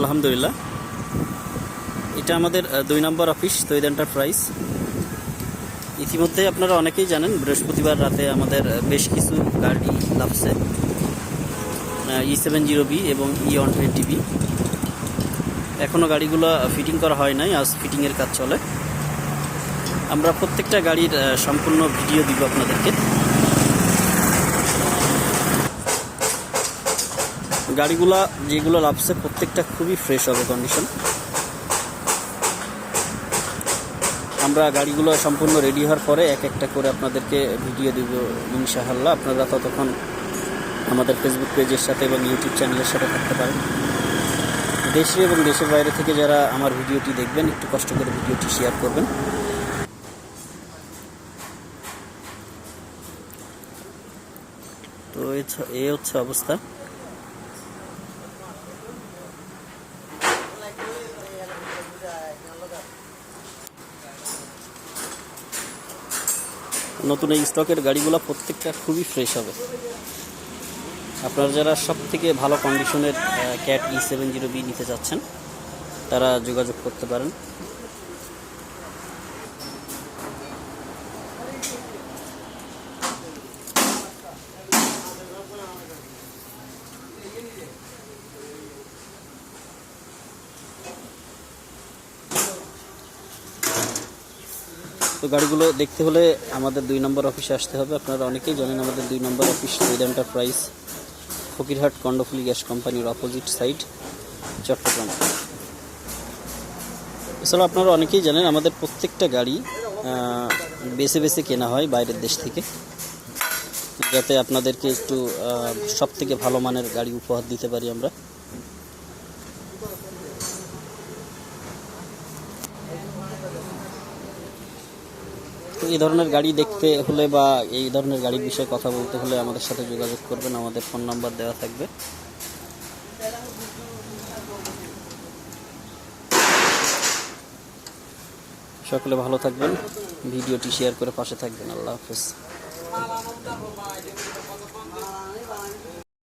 আলহামদুলিল্লাহ। এটা আমাদের দুই নম্বর অফিস, তৈদ এন্টারপ্রাইজ। ইতিমধ্যে আপনারা অনেকেই জানেন, বৃহস্পতিবার রাতে আমাদের বেশ কিছু গাড়ি লাভছে ই সেভেন জিরো বি এবং ই ওয়ান টোয়েন্টি বি এখনও গাড়িগুলো ফিটিং করা হয় নাই, আজ ফিটিংয়ের কাজ চলে। আমরা প্রত্যেকটা গাড়ির সম্পূর্ণ ভিডিও দিব আপনাদেরকে। গাড়িগুলা যেগুলো লাভছে প্রত্যেকটা খুবই ফ্রেশ হবে কন্ডিশন আমরা গাড়িগুলো সম্পূর্ণ রেডি হওয়ার পরে এক একটা করে আপনাদেরকে ভিডিও দিব, ইনশাআল্লাহ। আপনারা ততক্ষণ আমাদের ফেসবুক পেজের সাথে এবং ইউটিউব চ্যানেলের সাথে থাকতে পারেন। দেশে এবং দেশের বাইরে থেকে যারা আমার ভিডিওটি দেখবেন, একটু কষ্ট করে ভিডিওটি শেয়ার করবেন। তো এই হচ্ছে অবস্থা। নতুন এই স্টকের গাড়িগুলো প্রত্যেকটা খুবই ফ্রেশ হবে। আপনারা যারা সব থেকে ভালো কন্ডিশনের Cat E seven zero B নিতে চাচ্ছেন তারা যোগাযোগ করতে পারেন। তো গাড়িগুলো দেখতে হলে আমাদের দুই নম্বর অফিসে আসতে হবে। আপনারা অনেকেই জানেন আমাদের দুই নম্বর অফিস উইড এন্টারপ্রাইজ ফকিরহাট কন্ডফুলি গ্যাস কোম্পানির অপোজিট সাইড চট্টগ্রাম। এছাড়া আপনারা অনেকেই জানেন আমাদের প্রত্যেকটা গাড়ি বেছে বেছে কেনা হয় বাইরের দেশ থেকে। যাতে আপনাদেরকে একটু সব থেকে ভালো মানের গাড়ি উপহার দিতে পারি আমরা। এই ধরনের গাড়ি দেখতে হলে বা এই ধরনের গাড়ির বিষয়ে কথা বলতে হলে আমাদের সাথে যোগাযোগ করবেন। আমাদের ফোন নাম্বার দেওয়া থাকবে। সকলে ভালো থাকবেন। ভিডিওটি শেয়ার করে পাশে থাকবেন। আল্লাহ হাফেজ।